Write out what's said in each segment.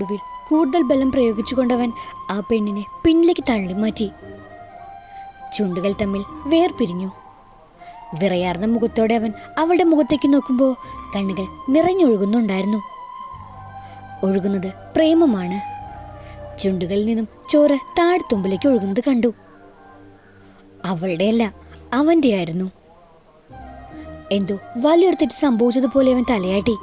ഒടുവിൽ കൂടുതൽ ബലം പ്രയോഗിച്ചുകൊണ്ടവൻ ആ പെണ്ണിനെ പിന്നിലേക്ക് തള്ളി മാറ്റി. ചുണ്ടുകൾ തമ്മിൽ വേർപിരിഞ്ഞു. വിറയാർന്ന മുഖത്തോടെ അവൻ അവളുടെ മുഖത്തേക്ക് നോക്കുമ്പോൾ കണ്ണുകൾ നിറഞ്ഞൊഴുകുന്നുണ്ടായിരുന്നു. ഒഴുകുന്നത് പ്രേമമാണ്. ചുണ്ടുകളിൽ നിന്നും ചോര താഴ്ത്തുമ്പിലേക്ക് ഒഴുകുന്നത് കണ്ടു. അവളുടെയല്ല അവന്റെയായിരുന്നു എന്തോ വലിയൊരു തെറ്റ് സംഭവിച്ചതുപോലെ അവൻ തലയാട്ടി.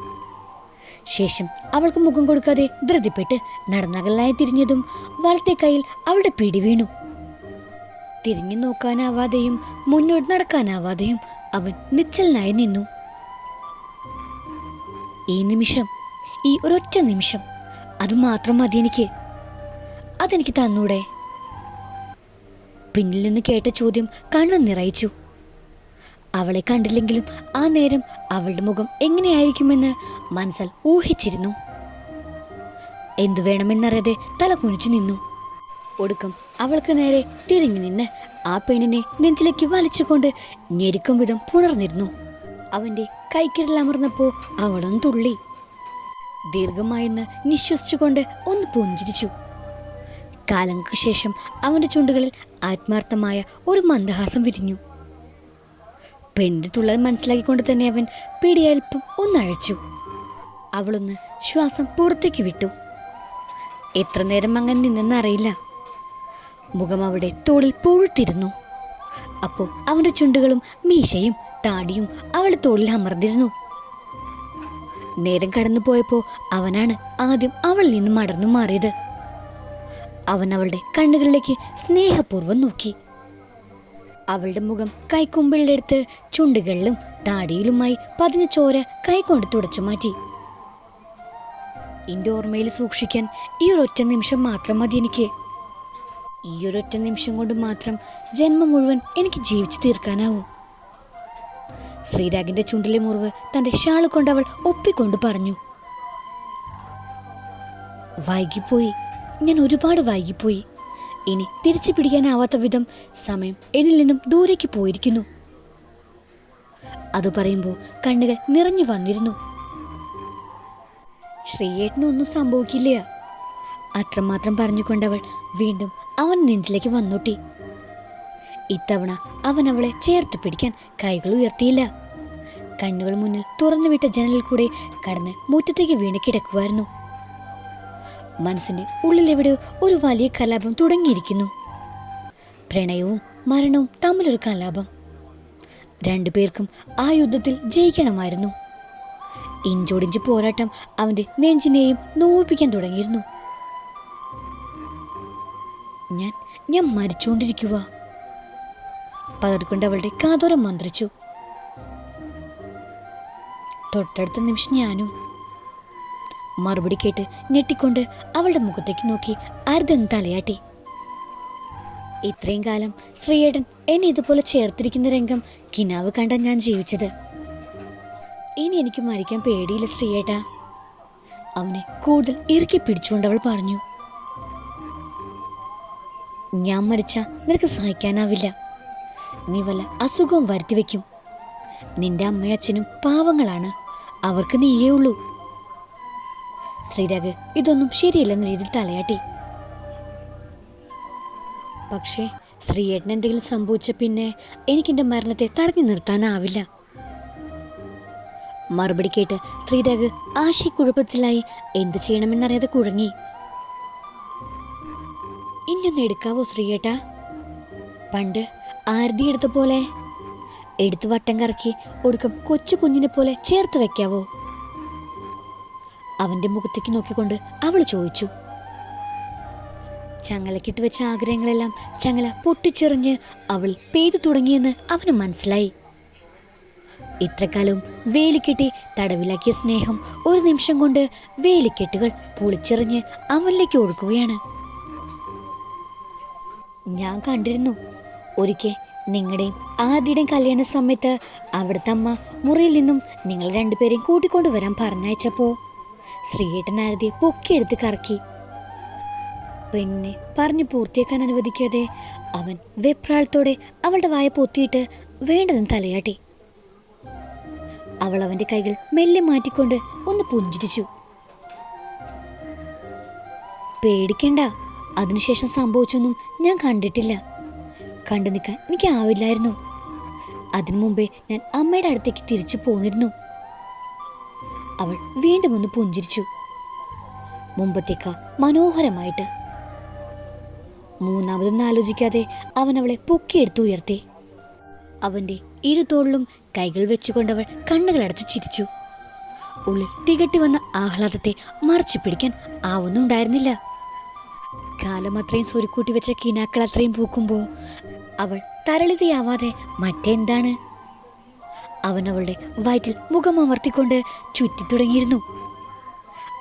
ശേഷം അവൾക്ക് മുഖം കൊടുക്കാതെ ധൃതിപ്പെട്ട് നടന്നകലായി തിരിഞ്ഞതും വലത്തെ കൈയിൽ അവളുടെ പിടി വീണു. തിരിഞ്ഞു നോക്കാനാവാതെയും മുന്നോട്ട് നടക്കാനാവാതെയും അവൻ നിശ്ചലനായി നിന്നു. ഈ നിമിഷം ഈ ഒരൊറ്റ നിമിഷം അത് മാത്രം മതി എനിക്ക്. അതെനിക്ക് തന്നൂടെ? പിന്നിൽ നിന്ന് കേട്ട ചോദ്യം കണ്ണു നിറയിച്ചു. അവളെ കണ്ടില്ലെങ്കിലും ആ നേരം അവളുടെ മുഖം എങ്ങനെയായിരിക്കുമെന്ന് മനസ്സാൽ ഊഹിച്ചിരുന്നു. എന്തു വേണമെന്നറിയാതെ തല കുനിച്ചു നിന്നു. ഒടുക്കം അവൾക്ക് നേരെ തിരിഞ്ഞു നിന്ന് ആ പെണ്ണിനെ നെഞ്ചിലേക്ക് വലിച്ചുകൊണ്ട് ഞെരിക്കും വിധം പുണർന്നിരുന്നു. അവന്റെ കൈക്കിരൽ അമർന്നപ്പോ അവളും തുള്ളി. ദീർഘമായെന്ന് നിശ്വസിച്ചുകൊണ്ട് ഒന്ന് പുഞ്ചിരിച്ചു. കാലങ്ങൾക്ക് ശേഷം അവന്റെ ചുണ്ടുകളിൽ ആത്മാർത്ഥമായ ഒരു മന്ദഹാസം വിരിഞ്ഞു. പെണ്ണിന്റെ തുള്ളൽ മനസ്സിലാക്കിക്കൊണ്ട് തന്നെ അവൻ പിടിയൽപ്പം ഒന്നഴിച്ചു. അവളൊന്ന് ശ്വാസം പുറത്തേക്ക് വിട്ടു. എത്ര നേരം അങ്ങനെ നിന്നെന്നറിയില്ല. മുഖം അവിടെ തോളിൽ പൂഴ്ത്തിരുന്നു അപ്പോൾ അവന്റെ ചുണ്ടുകളും മീശയും താടിയും അവളുടെ തോളിൽ അമർന്നിരുന്നു. നേരം കടന്നു പോയപ്പോൾ അവനാണ് ആദ്യം അവളിൽ നിന്ന് മടർന്നു മാറിയത്. അവൻ അവളുടെ കണ്ണുകളിലേക്ക് സ്നേഹപൂർവം നോക്കി. അവളുടെ മുഖം കൈക്കുമ്പിളിലെടുത്ത് ചുണ്ടുകളിലും താടിയിലുമായി പതിഞ്ഞ ചോര കൈകൊണ്ട് തുടച്ചു മാറ്റി. എന്റെ ഓർമ്മയിൽ സൂക്ഷിക്കാൻ ഈ ഒരൊറ്റ നിമിഷം മാത്രം മതി എനിക്ക്. ഈ ഒരൊറ്റ നിമിഷം കൊണ്ട് മാത്രം ജന്മം മുഴുവൻ എനിക്ക് ജീവിച്ചു തീർക്കാനാവും. ശ്രീരാഗിന്റെ ചുണ്ടിലെ മുറിവ് തന്റെ ഷാൾ കൊണ്ട് അവൾ ഒപ്പിക്കൊണ്ട് പറഞ്ഞു. വൈകിപ്പോയി. ഞാൻ ഒരുപാട് വൈകിപ്പോയി. ഇനി തിരിച്ചു പിടിക്കാനാവാത്ത വിധം സമയം എന്നിൽ നിന്നും ദൂരേക്ക് പോയിരിക്കുന്നു. അത് പറയുമ്പോൾ കണ്ണുകൾ നിറഞ്ഞു വന്നിരുന്നു. ശ്രീയേട്ടനൊന്നും സംഭവിക്കില്ല. അത്രമാത്രം പറഞ്ഞുകൊണ്ടവൾ വീണ്ടും അവൻ നെഞ്ചിലേക്ക് വന്നോട്ടി. ഇത്തവണ അവൻ അവളെ ചേർത്ത് പിടിക്കാൻ കൈകൾ ഉയർത്തിയില്ല. കണ്ണുകൾ മുന്നിൽ തുറന്നുവിട്ട ജനലിൽ കൂടെ കടന്ന് മുറ്റത്തേക്ക് വീണ് കിടക്കുമായിരുന്നു മനസ്സിന്റെ ഉള്ളിലെവിടെ ഒരു വലിയ കലാപം തുടങ്ങിയിരിക്കുന്നു. പ്രണയവും മരണവും തമ്മിലൊരു കലാപം. രണ്ടുപേർക്കും ആ യുദ്ധത്തിൽ ജയിക്കണമായിരുന്നു. ഇഞ്ചോടിഞ്ച് പോരാട്ടം അവന്റെ നെഞ്ചിനെയും നോവിപ്പിക്കാൻ തുടങ്ങിയിരുന്നു. ഞാൻ ഞാൻ മരിച്ചുകൊണ്ടിരിക്കുക പതർക്കൊണ്ട് അവളുടെ കാതോരം മന്ത്രിച്ചു. തൊട്ടടുത്ത നിമിഷം ഞാനും മറുപടി കേട്ട് ഞെട്ടിക്കൊണ്ട് അവളുടെ മുഖത്തേക്ക് നോക്കി അർദ്ധം തലയാട്ടി. ഇത്രയും കാലം ശ്രീയേടൻ എന്നെ ഇതുപോലെ ചേർത്തിരിക്കുന്ന രംഗം കിനാവ് കണ്ട ഞാൻ ജീവിച്ചത്. ഇനി എനിക്ക് മരിക്കാൻ പേടിയില്ല ശ്രീയേട്ടാ. അവനെ കൂടുതൽ ഇറുക്കി പിടിച്ചുകൊണ്ട് അവൾ പറഞ്ഞു. ഞാൻ മരിച്ച നിനക്ക് സഹിക്കാനാവില്ല. നീ വല്ല അസുഖവും വരുത്തി വെക്കും നിന്റെ അമ്മയും അച്ഛനും പാവങ്ങളാണ്. അവർക്ക് നീയേ ഉള്ളൂ. ശ്രീരാഗ് ഇതൊന്നും ശരിയല്ലെന്ന രീതിയിൽ തലയാട്ടി. പക്ഷേ ശ്രീയേട്ടൻ എന്തെങ്കിലും സംഭവിച്ച പിന്നെ എനിക്കെന്റെ മരണത്തെ തടഞ്ഞു നിർത്താനാവില്ല. മറുപടി കേട്ട് ശ്രീരാഗ് ആശയക്കുഴപ്പത്തിലായി എന്തു ചെയ്യണമെന്നറിയാതെ കുഴങ്ങി. ഇനിയൊന്ന് എടുക്കാവോ ശ്രീയേട്ട? പണ്ട് ആരതി എടുത്ത പോലെ എടുത്ത് വട്ടം കറക്കി ഒടുക്കം കൊച്ചു കുഞ്ഞിനെ പോലെ ചേർത്ത് വെക്കാവോ? അവന്റെ മുഖത്തേക്ക് നോക്കിക്കൊണ്ട് അവൾ ചോദിച്ചു. ചങ്ങലക്കിട്ട് വെച്ച ആഗ്രഹങ്ങളെല്ലാം ചങ്ങല പൊട്ടിച്ചെറിഞ്ഞ് അവൾ പെയ്തു തുടങ്ങിയെന്ന് അവന് മനസ്സിലായി. ഇത്രക്കാലവും വേലിക്കെട്ടി തടവിലാക്കിയ സ്നേഹം ഒരു നിമിഷം കൊണ്ട് വേലിക്കെട്ടുകൾ പൊളിച്ചെറിഞ്ഞ് അവനിലേക്ക് ഒഴുക്കുകയാണ്. ഞാൻ കണ്ടിരുന്നു. ഒരിക്കൽ നിങ്ങളുടെയും ആദ്യയുടെയും കല്യാണ സമയത്ത് അവിടുത്തെ അമ്മ മുറിയിൽ നിന്നും നിങ്ങൾ രണ്ടുപേരെയും കൂട്ടിക്കൊണ്ടുവരാൻ പറഞ്ഞയച്ചപ്പോ ശ്രീയേട്ടൻ ആരതിയെ പൊക്കിയെടുത്ത് കറക്കി. പെണ്ണിനെ പറഞ്ഞു പൂർത്തിയാക്കാൻ അനുവദിക്കാതെ അവൻ വെപ്രാളത്തോടെ അവളുടെ വായ പൊത്തിയിട്ട് വേണ്ടതെന്ന് തലയാട്ടി. അവൾ അവന്റെ കൈകൾ മെല്ലെ മാറ്റിക്കൊണ്ട് ഒന്ന് പുഞ്ചിരിച്ചു. പേടിക്കണ്ട അതിനുശേഷം സംഭവിച്ചൊന്നും ഞാൻ കണ്ടിട്ടില്ല. കണ്ടു നിൽക്കാൻ എനിക്ക് ആവില്ലായിരുന്നു. അതിനു മുമ്പേ ഞാൻ അമ്മയുടെ അടുത്തേക്ക് തിരിച്ചു പോന്നിരുന്നു. അവൾ വീണ്ടും ഒന്ന് പുഞ്ചിരിച്ചു. മുമ്പത്തേക്കാ മനോഹരമായിട്ട്. മൂന്നാമതൊന്നും ആലോചിക്കാതെ അവൻ അവളെ പൊക്കിയെടുത്ത് ഉയർത്തി. അവന്റെ ഇരുതോളിലും കൈകൾ വെച്ചുകൊണ്ടവൾ കണ്ണുകളടച്ച് ചിരിച്ചു. ഉള്ളിൽ തികട്ടി വന്ന ആഹ്ലാദത്തെ മറച്ചു പിടിക്കാൻ ആവുന്നുണ്ടായിരുന്നില്ല കാലം അത്രയും സ്വരുക്കൂട്ടി വെച്ച കിനാക്കൾ അത്രയും പൂക്കുമ്പോൾ അവൾ തരളിതയാവാതെ മറ്റെന്താണ്? അവൻ അവളുടെ വയറ്റിൽ മുഖമമർത്തിക്കൊണ്ട് ചുറ്റിത്തുടങ്ങിയിരുന്നു.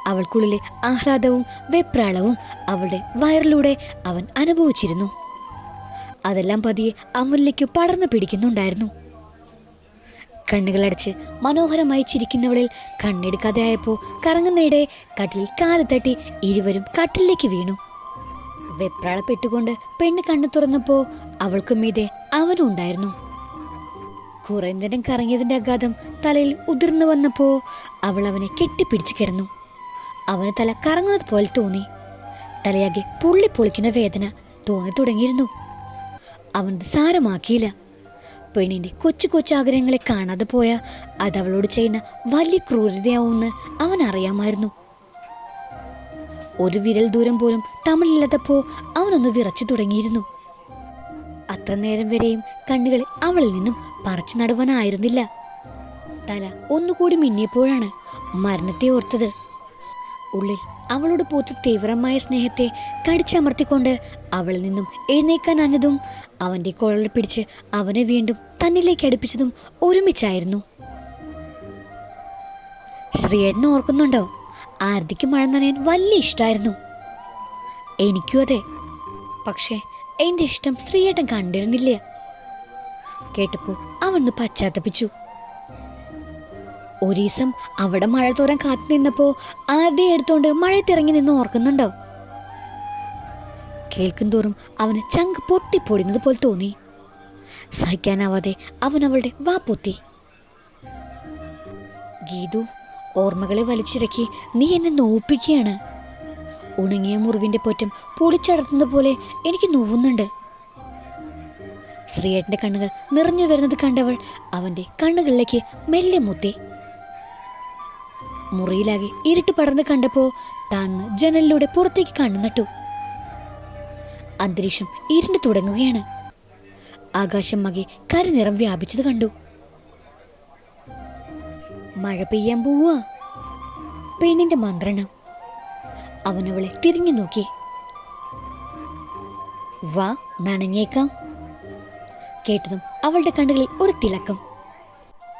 അവൾക്കുള്ളിലെ ആഹ്ലാദവും വെപ്രാളവും അവളുടെ വയറിലൂടെ അവൻ അനുഭവിച്ചിരുന്നു. അതെല്ലാം പതിയെ അമുലിലേക്ക് പടർന്നു പിടിക്കുന്നുണ്ടായിരുന്നു. കണ്ണുകളടച്ച് മനോഹരമായി ചിരിക്കുന്നവളിൽ കണ്ണെടുക്കാതെ ആയപ്പോൾ കറങ്ങുന്നയിടെ കട്ടിൽ കാൽ തട്ടി ഇരുവരും കട്ടിലേക്ക് വീണു. വെപ്രാളപ്പെട്ടുകൊണ്ട് പെണ്ണ് കണ്ണു തുറന്നപ്പോൾ അവൾക്കും മീതെ അവനും ഉണ്ടായിരുന്നു. കുറെ നേരം കറങ്ങിയതിന്റെ ആഘാതം തലയിൽ ഉതിർന്നു വന്നപ്പോൾ അവൾ അവനെ കെട്ടിപ്പിടിച്ചു കിടന്നു. അവന് തല കറങ്ങുന്നത് പോലെ തോന്നി. തലയാകെ പുള്ളി പൊളിക്കുന്ന വേദന തോന്നി തുടങ്ങിയിരുന്നു. അവൻ സാരമാക്കിയില്ല. പെണ്ണിന്റെ കൊച്ചു കൊച്ചു ആഗ്രഹങ്ങളെ കാണാതെ പോയ അത് അവളോട് ചെയ്യുന്ന വലിയ ക്രൂരതയാവുമെന്ന് അവൻ അറിയാമായിരുന്നു. ഒരു വിരൽ ദൂരം പോലും തമിഴില്ലാത്തപ്പോ അവനൊന്ന് വിറച്ചു തുടങ്ങിയിരുന്നു. അത്ര നേരം വരെയും കണ്ണുകൾ അവളിൽ നിന്നും പറിച്ചു നടുവാനായിരുന്നില്ല. തല ഒന്നുകൂടി മിന്നിയപ്പോഴാണ് മരണത്തെ ഓർത്തത്. ഉള്ളിൽ അവളോട് പൂത്ത തീവ്രമായ സ്നേഹത്തെ കടിച്ചമർത്തിക്കൊണ്ട് അവളിൽ നിന്നും എഴുന്നേക്കാനഞ്ഞതും അവന്റെ കൊളൽ പിടിച്ച് അവനെ വീണ്ടും തന്നിലേക്ക് അടുപ്പിച്ചതും ഒരുമിച്ചായിരുന്നു. ശ്രീയേട്ടനെ ഓർക്കുന്നുണ്ടോ? ആരതിക്ക് മഴ നനയാൻ വലിയ ഇഷ്ടമായിരുന്നു എനിക്കും അതെ. പക്ഷേ എന്റെ ഇഷ്ടം സ്ത്രീയേട്ടൻ കണ്ടിരുന്നില്ല? കേട്ടപ്പോൾ അവന്ന് പശ്ചാത്തപിച്ചു. ഒരീസം അവിടെ മഴ തോരാൻ കാത്തു നിന്നപ്പോ ആദ്യം എടുത്തോണ്ട് മഴത്തിറങ്ങി നിന്ന് ഓർക്കുന്നുണ്ടോ? കേൾക്കും തോറും അവന് ചങ്ക് പൊട്ടിപ്പൊടിയുന്നത് പോലെ തോന്നി. സഹിക്കാനാവാതെ അവൻ അവളുടെ വാ പൊത്തി. ഗീതു ഓർമ്മകളെ വലിച്ചിറക്കി നീ എന്നെ നോപ്പിക്കുകയാണ്. ഉണങ്ങിയ മുറിവിന്റെ പൊറ്റം പൊളിച്ചടത്തുന്ന പോലെ എനിക്ക് നോവുന്നുണ്ട്. ശ്രീയേട്ടന്റെ കണ്ണുകൾ നിറഞ്ഞു വരുന്നത് കണ്ടവൾ അവന്റെ കണ്ണുകളിലേക്ക് മെല്ലെ മുത്തി. മുറിയിലാകെ ഇരുട്ട് പടർന്ന് കണ്ടപ്പോൾ താൻ ജനലിലൂടെ പുറത്തേക്ക് കണ്ണു നട്ടു. അന്തരീക്ഷം ഇരുണ്ടു തുടങ്ങുകയാണ്. ആകാശം മകെ കരിനിറം വ്യാപിച്ചത് കണ്ടു. മഴ പെയ്യാൻ പോവുക. പെണ്ണിന്റെ മന്ത്രണം. അവനവളെ തിരിഞ്ഞു നോക്കി. വാ നനഞ്ഞേക്കാം. കേട്ടതും അവളുടെ കണ്ണുകളിൽ ഒരു തിളക്കം.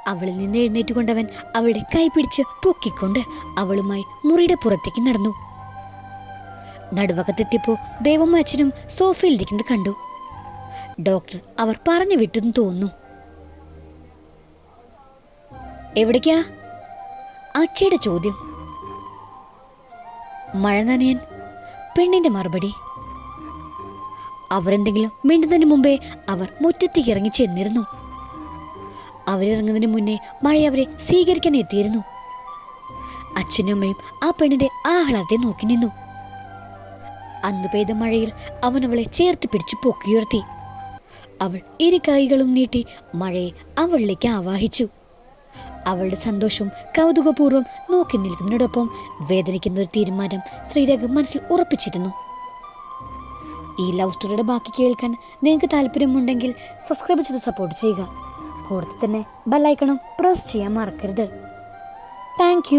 അവളിൽ നിന്ന് എഴുന്നേറ്റുകൊണ്ടവൻ അവളുടെ കൈ പിടിച്ച് പൊക്കിക്കൊണ്ട് അവളുമായി മുറിയുടെ പുറത്തേക്ക് നടന്നു. നടുവകത്തെത്തിയപ്പോ ദേവമ്മ അച്ഛനും സോഫയിലിരിക്കുന്നത് കണ്ടു. ഡോക്ടർ അവർ പറഞ്ഞു വിട്ടെന്ന് തോന്നുന്നു. എവിടേക്കാ? അച്ഛയുടെ ചോദ്യം. മഴ പെണ്ണിന്റെ മറുപടി. അവരെന്തെങ്കിലും മിണ്ടുന്നതിന് മുമ്പേ അവർ മുറ്റത്തേക്ക് ഇറങ്ങി ചെന്നിരുന്നു. അവരിറങ്ങുന്നതിന് മുന്നേ മഴ അവരെ സ്വീകരിക്കാൻ എത്തിയിരുന്നു. അച്ഛനും അമ്മയും ആ പെണ്ണിന്റെ ആഹ്ലാദത്തെ നോക്കി നിന്നു. അന്ന് പെയ്ത മഴയിൽ അവൻ അവളെ ചേർത്ത് പിടിച്ച് പൊക്കിയുയർത്തി. അവൾ ഇരു കൈകളും നീട്ടി മഴയെ അവളിലേക്ക് ആവാഹിച്ചു. അവളുടെ സന്തോഷവും കൗതുകപൂർവം നോക്കി നിൽക്കുന്നതിനോടൊപ്പം വേദനിക്കുന്ന ഒരു തീരുമാനം ശ്രീരേഖ മനസ്സിൽ ഉറപ്പിച്ചിരുന്നു. ഈ ലവ് സ്റ്റോറിയുടെ ബാക്കി കേൾക്കാൻ നിങ്ങൾക്ക് താല്പര്യമുണ്ടെങ്കിൽ സബ്സ്ക്രൈബ് ചെയ്ത് സപ്പോർട്ട് ചെയ്യുക. കൂടെ തന്നെ ബെല്ലൈക്കണം പ്രസ് ചെയ്യാൻ മറക്കരുത്. താങ്ക്